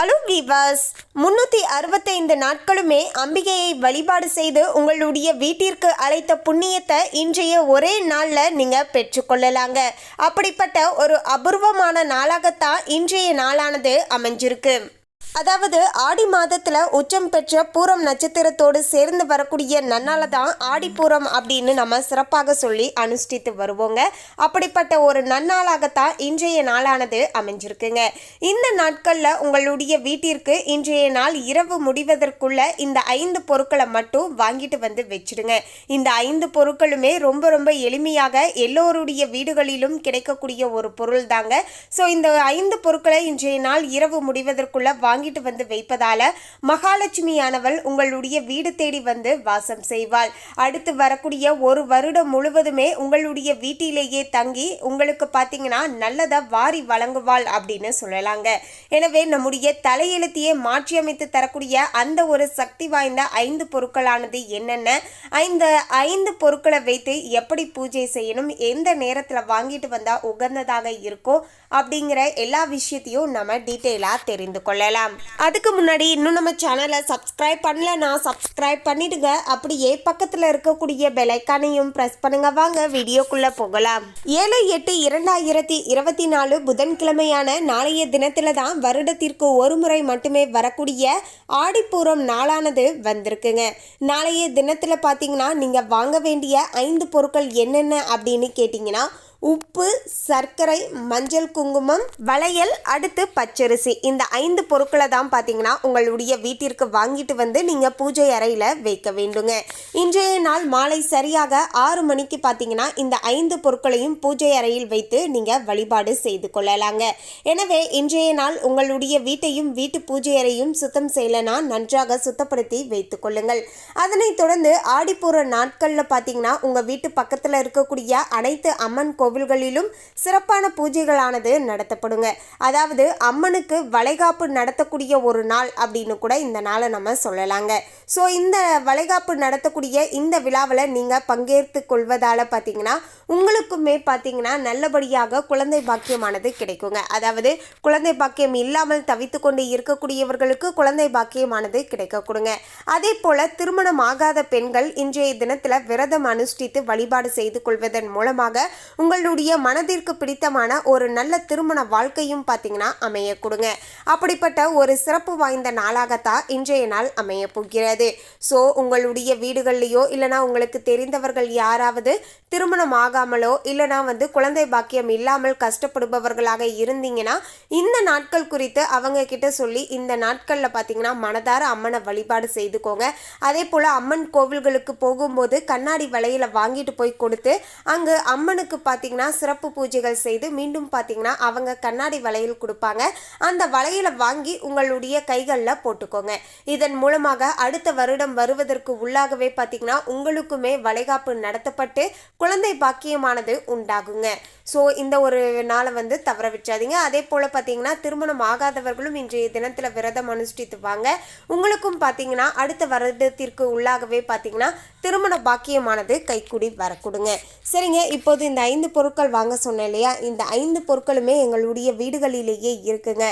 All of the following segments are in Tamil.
ஹலோ வீவர்ஸ் முன்னூற்றி அறுபத்தைந்து நாட்களுமே அம்பிகையை வழிபாடு செய்து உங்களுடைய வீட்டிற்கு அழைத்த புண்ணியத்தை இன்றைய ஒரே நாளில் நீங்கள் பெற்றுக்கொள்ளலாங்க அப்படிப்பட்ட ஒரு அபூர்வமான நாளாகத்தான் இன்றைய நாளானது அமைஞ்சிருக்கு. அதாவது ஆடி மாதத்துல உச்சம் பெற்ற பூரம் நட்சத்திரத்தோடு சேர்ந்து வரக்கூடிய நன்னால தான் ஆடிப்பூரம் அப்படின்னு நம்ம சிறப்பாக சொல்லி அனுஷ்டித்து வருவோங்க. அப்படிப்பட்ட ஒரு நன்னாளாகத்தான் இன்றைய நாளானது அமைஞ்சிருக்குங்க. இந்த நாட்கள்ல உங்களுடைய வீட்டிற்கு இன்றைய நாள் இரவு முடிவதற்குள்ள இந்த ஐந்து பொருட்களை மட்டும் வாங்கிட்டு வந்து வச்சிடுங்க. இந்த ஐந்து பொருட்களுமே ரொம்ப ரொம்ப எளிமையாக எல்லோருடைய வீடுகளிலும் கிடைக்கக்கூடிய ஒரு பொருள் தாங்க ஸோ இந்த ஐந்து பொருட்களை இன்றைய நாள் இரவு முடிவதற்குள்ள வாங்கிட்டு வந்து வைப்பதால மகாலட்சுமியானவள் உங்களுடைய வீடு தேடி வந்து வாசம் செய்வாள். அடுத்து வரக்கூடிய ஒரு வருடம் முழுவதுமே உங்களுடைய வீட்டிலேயே தங்கி உங்களுக்கு பார்த்தீங்கன்னா நல்லதை வாரி வழங்குவாள் அப்படின்னு சொல்லலாங்க. எனவே நம்முடைய தலையெழுத்தையே மாற்றியமைத்து தரக்கூடிய அந்த ஒரு சக்தி வாய்ந்த ஐந்து பொருட்களானது என்னென்ன? ஐந்து ஐந்து பொருட்களை வைத்து எப்படி பூஜை செய்யணும்? எந்த நேரத்தில் வாங்கிட்டு வந்தால் உகந்ததாக இருக்கும்? அப்படிங்கிற எல்லா விஷயத்தையும் நம்ம டீட்டெயிலாக தெரிந்து கொள்ளலாம். அதுக்கு முன்னாடி இன்னும் நம்ம சேனலை சப்ஸ்கிரைப் பண்ணலன்னா சப்ஸ்கிரைப் பண்ணிடுங்க. அப்படியே பக்கத்தில் இருக்கக்கூடிய பெலைக்கானையும் ப்ரெஸ் பண்ணுங்க. வாங்க வீடியோக்குள்ளே போகலாம். ஏழு எட்டு இரண்டாயிரத்தி இருபத்தி நாலு புதன்கிழமையான நாளைய தினத்தில் தான் வருடத்திற்கு ஒரு முறை மட்டுமே வரக்கூடிய ஆடிப்பூரம் நாளானது வந்திருக்குங்க. நாளைய தினத்தில் பார்த்தீங்கன்னா நீங்கள் வாங்க வேண்டிய ஐந்து பொருட்கள் என்னென்ன அப்படின்னு கேட்டிங்கன்னா உப்பு சர்க்கரை மஞ்சள் குங்குமம் வளையல் அடுத்து பச்சரிசி. இந்த ஐந்து பொருட்களை தான் பார்த்தீங்கன்னா உங்களுடைய வீட்டிற்கு வாங்கிட்டு வந்து நீங்கள் பூஜை அறையில் வைக்க வேண்டுங்க. இன்றைய நாள் மாலை சரியாக ஆறு மணிக்கு பார்த்தீங்கன்னா இந்த ஐந்து பொருட்களையும் பூஜை அறையில் வைத்து நீங்கள் வழிபாடு செய்து கொள்ளலாங்க. எனவே இன்றைய நாள் உங்களுடைய வீட்டையும் வீட்டு பூஜை அறையும் சுத்தம் செய்யலனா நன்றாக சுத்தப்படுத்தி வைத்துக் கொள்ளுங்கள். அதனைத் தொடர்ந்து ஆடிப்பூர நாட்களில் பார்த்தீங்கன்னா உங்கள் வீட்டு பக்கத்தில் இருக்கக்கூடிய அனைத்து அம்மன் கோவில்களிலும் சிறப்பான பூஜைகளானது நடத்தப்படுங்க. அதாவது அம்மனுக்கு வளைகாப்பு நடத்தக்கூடிய ஒரு நாள் அப்படின்னு கூட இந்த நாளை நம்ம சொல்லலாங்க. ஸோ இந்த வளைகாப்பு நடத்தக்கூடிய இந்த விழாவில் நீங்கள் பங்கேற்று கொள்வதால் பார்த்தீங்கன்னா உங்களுக்குமே பார்த்தீங்கன்னா நல்லபடியாக குழந்தை பாக்கியமானது கிடைக்குங்க. அதாவது குழந்தை பாக்கியம் இல்லாமல் தவித்து கொண்டு இருக்கக்கூடியவர்களுக்கு குழந்தை பாக்கியமானது கிடைக்க கொடுங்க. அதே போல திருமணம் ஆகாத பெண்கள் இன்றைய தினத்தில் விரதம் அனுஷ்டித்து வழிபாடு செய்து கொள்வதன் மூலமாக உங்கள் உங்களுடைய மனதிற்கு பிடித்தமான ஒரு நல்ல திருமண வாழ்க்கையும் பார்த்தீங்கன்னா அமைய கொடுங்க. அப்படிப்பட்ட ஒரு சிறப்பு வாய்ந்த நாளாகத்தான் இன்றைய நாள் அமைய போகிறது. ஸோ உங்களுடைய வீடுகள்லையோ இல்லைனா உங்களுக்கு தெரிந்தவர்கள் யாராவது திருமணம் ஆகாமலோ இல்லைனா வந்து குழந்தை பாக்கியம் இல்லாமல் கஷ்டப்படுபவர்களாக இருந்தீங்கன்னா இந்த நாட்கள் குறித்து அவங்க கிட்ட சொல்லி இந்த நாட்களில் பார்த்தீங்கன்னா மனதார அம்மனை வழிபாடு செய்துக்கோங்க. அதே போல் அம்மன் கோவில்களுக்கு போகும்போது கண்ணாடி வலையில் வாங்கிட்டு போய் கொடுத்து அங்கு அம்மனுக்கு பார்த்தீங்கன்னா சிறப்பு பூஜைகள் செய்து மீண்டும் பார்த்தீங்கன்னா அவங்க கண்ணாடி வளையல் கொடுப்பாங்க. அந்த வளையலை வாங்கி உங்களுடைய கைகளில் போட்டுக்கோங்க. இதன் மூலமாக அடுத்த வருடம் வருவதற்கு உள்ளாகவே பார்த்தீங்கன்னா உங்களுக்குமே வளைகாப்பு நடத்தப்பட்டு குழந்தை பாக்கியமானது உண்டாகுங்க. ஸோ இந்த ஒரு நாளை வந்து தவற விட்றாதீங்க அதே போல் பார்த்தீங்கன்னா திருமணம் ஆகாதவர்களும் இன்றைய தினத்தில் விரதம் அனுஷ்டித்துவாங்க உங்களுக்கும் பார்த்தீங்கன்னா அடுத்த வருடத்திற்கு உள்ளாகவே பார்த்தீங்கன்னா திருமண பாக்கியமானது கைக்கூடி வரக்கூடுங்க. சரிங்க இப்போது இந்த ஐந்து பொருட்கள் வாங்க சொன்னேன் இல்லையா? இந்த ஐந்து பொருட்களுமே எங்களுடைய வீடுகளிலேயே இருக்குங்க.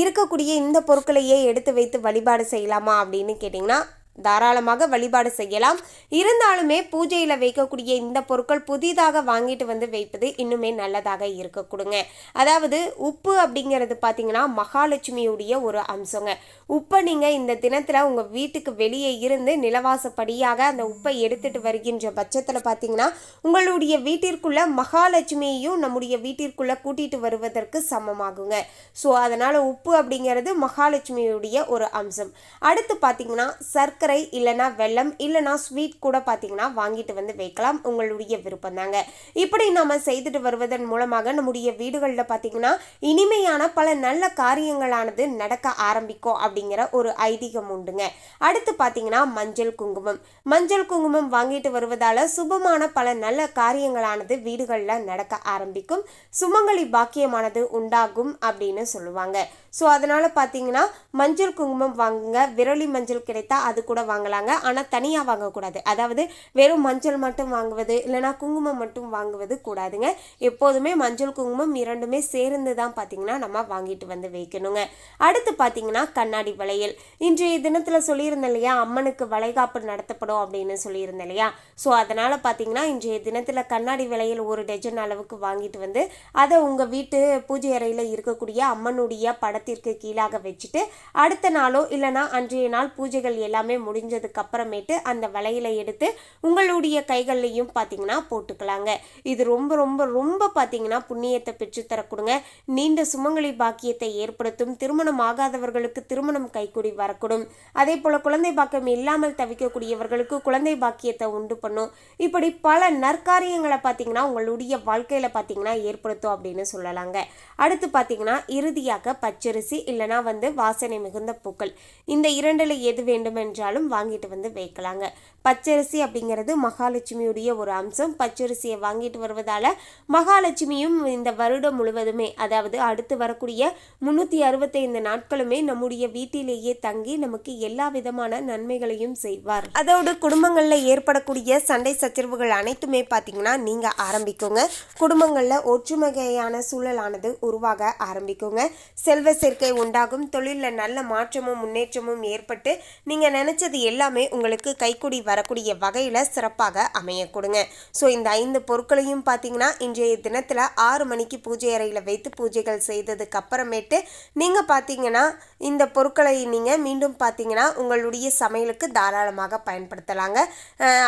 இருக்கக்கூடிய இந்த பொருட்களையே எடுத்து வைத்து வழிபாடு செய்யலாமா அப்படின்னு கேட்டிங்கன்னா தாராளமாக வழிபாடு செய்யலாம். இருந்தாலுமே பூஜையில் வைக்கக்கூடிய இந்த பொருட்கள் புதிதாக வாங்கிட்டு வந்து வைப்பது இன்னுமே நல்லதாக இருக்க கொடுங்க. அதாவது உப்பு அப்படிங்கிறது பார்த்தீங்கன்னா மகாலட்சுமியுடைய ஒரு அம்சங்க. உப்பை நீங்கள் இந்த தினத்தில் உங்கள் வீட்டுக்கு வெளியே இருந்து நிலவாசப்படியாக அந்த உப்பை எடுத்துட்டு வருகின்ற பட்சத்தில் பார்த்தீங்கன்னா உங்களுடைய வீட்டிற்குள்ள மகாலட்சுமியையும் நம்முடைய வீட்டிற்குள்ள கூட்டிட்டு வருவதற்கு சமமாகுங்க. ஸோ அதனால் உப்பு அப்படிங்கிறது மகாலட்சுமியுடைய ஒரு அம்சம். அடுத்து பார்த்தீங்கன்னா சர்க்கரை சர்க்கரை இல்லைனா வெல்லம் இல்லைனா ஸ்வீட் கூட பார்த்தீங்கன்னா வாங்கிட்டு வந்து வைக்கலாம். உங்களுடைய விருப்பம் தாங்க. இப்படி நம்ம செய்துட்டு வருவதன் மூலமாக நம்முடைய வீடுகளில் பார்த்தீங்கன்னா இனிமையான பல நல்ல காரியங்களானது நடக்க ஆரம்பிக்கும் அப்படிங்கிற ஒரு ஐதீகம் உண்டுங்க. அடுத்து பார்த்தீங்கன்னா மஞ்சள் குங்குமம். மஞ்சள் குங்குமம் வாங்கிட்டு வருவதால சுபமான பல நல்ல காரியங்களானது வீடுகளில் நடக்க ஆரம்பிக்கும். சுமங்கலி பாக்கியமானது உண்டாகும் அப்படின்னு சொல்லுவாங்க. ஸோ அதனால பார்த்தீங்கன்னா மஞ்சள் குங்குமம் வாங்குங்க. விரலி மஞ்சள் கிடைத்தா அது கூட கூட வாங்கலாங்க. ஆனால் தனியாக வாங்கக்கூடாது. அதாவது வெறும் மஞ்சள் மட்டும் வாங்குவது இல்லைனா குங்குமம் மட்டும் வாங்குவது கூடாதுங்க. எப்போதுமே மஞ்சள் குங்குமம் இரண்டுமே சேர்ந்து தான் பார்த்தீங்கன்னா நம்ம வாங்கிட்டு வந்து வைக்கணுங்க. அடுத்து பார்த்தீங்கன்னா கண்ணாடி வளையல். இன்றைய தினத்தில் சொல்லியிருந்தேன் இல்லையா அம்மனுக்கு வளைகாப்பு நடத்தப்படும் அப்படின்னு சொல்லியிருந்தேன் இல்லையா? ஸோ அதனால் பார்த்தீங்கன்னா இன்றைய தினத்தில் கண்ணாடி வளையல் ஒரு டஜன் அளவுக்கு வாங்கிட்டு வந்து அதை உங்கள் வீட்டு பூஜை அறையில் இருக்கக்கூடிய அம்மனுடைய படத்திற்கு கீழாக வச்சுட்டு அடுத்த நாளோ இல்லைனா அன்றைய நாள் பூஜைகள் எல்லாமே முடிஞ்சதுக்கு அப்புறமேட்டு அந்த வலையில எடுத்து உங்களுடைய கைகள்லையும் பார்த்தீங்கன்னா போட்டுக்கலாங்க. இது ரொம்ப ரொம்ப ரொம்ப பார்த்தீங்கன்னா புண்ணியத்தை பெற்றுத்தரக்கூடுங்க. நீண்ட சுமங்கலி பாக்கியத்தை ஏற்படுத்தும். திருமணம் ஆகாதவர்களுக்கு திருமணம் கைக்கூடி வரக்கூடும். அதே போல் குழந்தை பாக்கியம் இல்லாமல் தவிக்கக்கூடியவர்களுக்கு குழந்தை பாக்கியத்தை உண்டு பண்ணும். இப்படி பல நற்காரியங்களை பார்த்தீங்கன்னா உங்களுடைய வாழ்க்கையில் பார்த்தீங்கன்னா ஏற்படுத்தும் அப்படின்னு சொல்லலாங்க. அடுத்து பார்த்தீங்கன்னா இறுதியாக பச்சரிசி இல்லைனா வந்து வாசனை மிகுந்த பூக்கள். இந்த இரண்டில் எது வேண்டுமென்றாலும் வாங்கிட்டு வந்து வைக்கலாங்க. பச்சரிசி அப்படிங்கிறது மகாலட்சுமியுடைய ஒரு அம்சம். பச்சரிசியை வாங்கிட்டு வருவதால் மகாலட்சுமியும் இந்த வருடம் முழுவதுமே அதாவது அடுத்து வரக்கூடிய முன்னூற்றி அறுபத்தைந்து நாட்களுமே நம்முடைய வீட்டிலேயே தங்கி நமக்கு எல்லா விதமான நன்மைகளையும் செய்வார். அதோடு குடும்பங்களில் ஏற்படக்கூடிய சண்டை சச்சரவுகள் அனைத்துமே பார்த்தீங்கன்னா நீங்கள் ஆரம்பிக்குங்க. குடும்பங்களில் ஒற்றுமையான சூழலானது உருவாக ஆரம்பிக்குங்க. செல்வ சேர்க்கை உண்டாகும். தொழிலில் நல்ல மாற்றமும் முன்னேற்றமும் ஏற்பட்டு நீங்கள் நினச்சது எல்லாமே உங்களுக்கு கைக்கூடி வரக்கூடிய வகையில் சிறப்பாக அமைய கொடுங்க. ஸோ இந்த ஐந்து பொருட்களையும் பார்த்தீங்கன்னா இன்றைய தினத்தில் ஆறு மணிக்கு பூஜை அறையில் வைத்து பூஜைகள் செய்ததுக்கு அப்புறமேட்டு நீங்கள் பார்த்தீங்கன்னா இந்த பொருட்களை நீங்கள் மீண்டும் பார்த்தீங்கன்னா உங்களுடைய சமையலுக்கு தாராளமாக பயன்படுத்தலாங்க.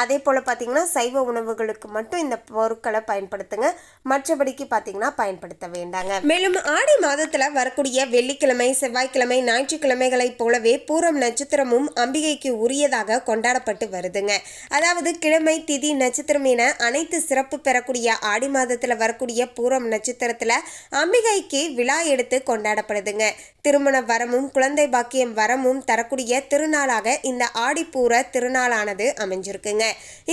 அதே போல் பார்த்தீங்கன்னா சைவ உணவுகளுக்கு மட்டும் இந்த பொருட்களை பயன்படுத்துங்க. மற்றபடிக்கு பார்த்தீங்கன்னா பயன்படுத்த வேண்டாங்க. மேலும் ஆடி மாதத்தில் வரக்கூடிய வெள்ளிக்கிழமை செவ்வாய்க்கிழமை ஞாயிற்றுக்கிழமைகளைப் போலவே பூரம் நட்சத்திரமும் அம்பிகைக்கு உரியதாக கொண்டாடப்பட்டு வருது. வருதுங்க அதாவது கிழமை திதி நட்சத்திரம் என அனைத்து சிறப்பு பெறக்கூடிய ஆடி மாதத்தில் வரக்கூடிய பூரம் நட்சத்திரத்தில் அம்பிகைக்கு விழா எடுத்து கொண்டாடப்படுதுங்க. திருமண வரமும் குழந்தை பாக்கியம் வரமும் தரக்கூடிய திருநாளாக இந்த ஆடிப்பூர திருநாளானது அமைஞ்சிருக்குங்க.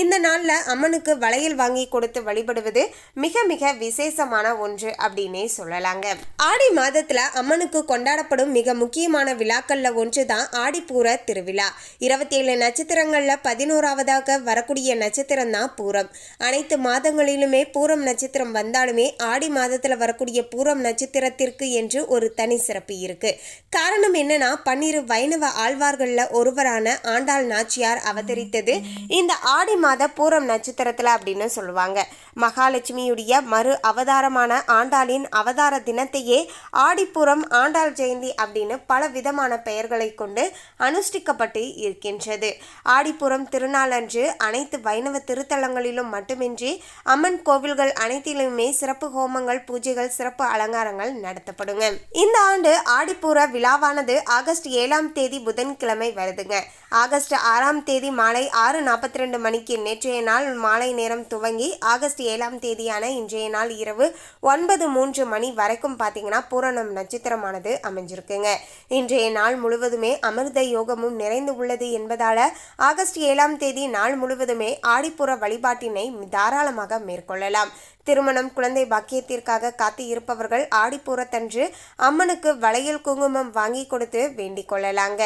இந்த நாளில் அம்மனுக்கு வளையல் வாங்கி கொடுத்து வழிபடுவது மிக மிக விசேஷமான ஒன்று அப்படின்னே சொல்லலாங்க. ஆடி மாதத்தில் அம்மனுக்கு கொண்டாடப்படும் மிக முக்கியமான விழாக்களில் ஒன்று தான் ஆடிப்பூர திருவிழா. இருபத்தி ஏழு நட்சத்திரங்களில் பதினோராவதாக வரக்கூடிய நட்சத்திரம் தான் பூரம். அனைத்து மாதங்களிலுமே பூரம் நட்சத்திரம் வந்தாலுமே ஆடி மாதத்தில் வரக்கூடிய பூரம் நட்சத்திரத்திற்கு என்று ஒரு தனி சிறப்பு இருக்கு. காரணம் என்னன்னா பன்னிரு வைணவ ஆழ்வார்களில் ஒருவரான ஆண்டாள் நாச்சியார் அவதரித்தது இந்த ஆடி மாத பூரம் நட்சத்திரத்தில் அப்படின்னு சொல்லுவாங்க. மகாலட்சுமியுடைய மறு அவதாரமான ஆண்டாளின் அவதார தினத்தையே ஆடிப்புறம் ஆண்டாள் ஜெயந்தி அப்படின்னு பல விதமான பெயர்களை கொண்டு அனுஷ்டிக்கப்பட்டு இருக்கின்றது. ஆடிப்புறம் திருநாளன்று அனைத்து வைணவ திருத்தலங்களிலும் மட்டுமின்றி அம்மன் கோவில்கள் அனைத்திலுமே சிறப்பு ஹோமங்கள் பூஜைகள் சிறப்பு அலங்காரங்கள் நடத்தப்படுங்க. இந்த ஆண்டு ஆடிப்பூர விழாவானது ஆகஸ்ட் ஏழாம் தேதி புதன்கிழமை வருதுங்க. ஆகஸ்ட் ஆறாம் தேதி மாலை ஆறு நாற்பத்தி ரெண்டு மணிக்கு நேற்றைய நாள் மாலை நேரம் துவங்கி ஆகஸ்ட் ஏழாம் தேதியான இன்றைய நாள் இரவு ஒன்பது மூன்று மணி வரைக்கும் பார்த்தீங்கன்னா பூரணம் நட்சத்திரமானது அமைஞ்சிருக்குங்க. இன்றைய நாள் முழுவதுமே அமிர்த யோகமும் நிறைந்து உள்ளது என்பதால ஆகஸ்ட் ஏழாம் தேதி நாள் முழுவதுமே ஆடிப்புற வழிபாட்டினை தாராளமாக மேற்கொள்ளலாம். திருமணம் குழந்தை பாக்கியத்திற்காக காத்து இருப்பவர்கள் ஆடிப்பூரத்தன்று அம்மனுக்கு வளையல் குங்குமம் வாங்கி கொடுத்து வேண்டிக் கொள்ளலாங்க.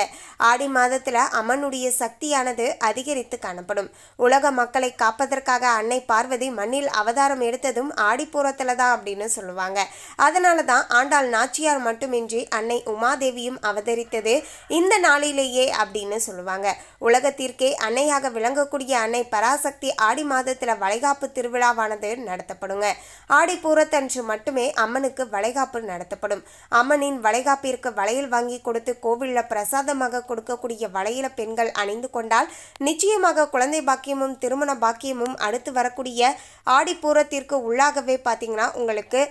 ஆடி மாதத்தில் அம்மனுடைய சக்தியானது அதிகரித்து காணப்படும். உலக மக்களை காப்பதற்காக அன்னை பார்வதி மண்ணில் அவதாரம் எடுத்ததும் ஆடிப்பூரத்தில் தான் அப்படின்னு சொல்லுவாங்க. அதனால தான் ஆண்டாள் நாச்சியார் மட்டுமின்றி அன்னை உமாதேவியும் அவதரித்தது இந்த நாளிலேயே அப்படின்னு சொல்லுவாங்க. உலகத்திற்கே அன்னையாக விளங்கக்கூடிய அன்னை பராசக்தி ஆடி மாதத்தில் வளைகாப்பு திருவிழாவானது நடத்தப்படும். ஆடி ஆடிப்பூரத்தன்று மட்டுமே அம்மனுக்கு வளைகாப்பு நடத்தப்படும். அம்மனின் வளைகாப்பிற்கு வளையல் வாங்கி கொடுத்து கோவிலில் பிரசாதமாக கொடுக்கக்கூடிய வளையல பெண்கள் அணிந்து கொண்டால் நிச்சயமாக குழந்தை பாக்கியமும் திருமண பாக்கியமும் அடுத்து வரக்கூடிய ஆடிப்பூரத்திற்கு உள்ளாகவே பார்த்தீங்கன்னா உங்களுக்கு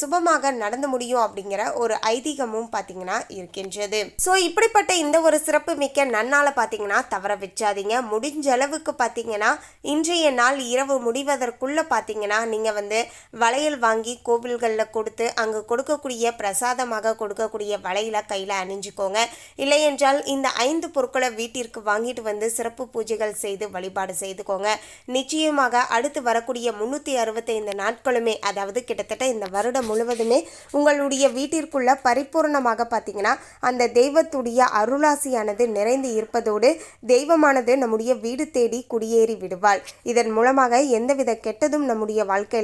சுபமாக நடந்து முடியும் அப்படிங்கிற ஒரு ஐதீகமும் பார்த்தீங்கன்னா இருக்கின்றது. ஸோ இப்படிப்பட்ட இந்த ஒரு சிறப்பு மிக்க நன்னால பார்த்தீங்கன்னா தவற வச்சாதீங்க முடிஞ்ச அளவுக்கு பார்த்தீங்கன்னா இன்றைய நாள் இரவு முடிவதற்குள்ள பார்த்தீங்கன்னா நீங்கள் நீங்கள் வந்து வளையல் வாங்கி கோவில்களில் கொடுத்து அங்கே கொடுக்கக்கூடிய பிரசாதமாக கொடுக்கக்கூடிய வளையலை கையில் அணிஞ்சுக்கோங்க. இல்லையென்றால் இந்த ஐந்து பொருட்களை வீட்டிற்கு வாங்கிட்டு வந்து சிறப்பு பூஜைகள் செய்து வழிபாடு செய்துக்கோங்க. நிச்சயமாக அடுத்து வரக்கூடிய முன்னூற்றி அறுபத்தைந்து நாட்களுமே அதாவது கிட்டத்தட்ட இந்த வருடம் முழுவதுமே உங்களுடைய வீட்டிற்குள்ள பரிபூர்ணமாக பார்த்தீங்கன்னா அந்த தெய்வத்துடைய அருளாசியானது நிறைந்து இருப்பதோடு தெய்வமானது நம்முடைய வீடு தேடி குடியேறி விடுவாள். இதன் மூலமாக எந்தவித கெட்டதும் நம்முடைய வாழ்க்கையில்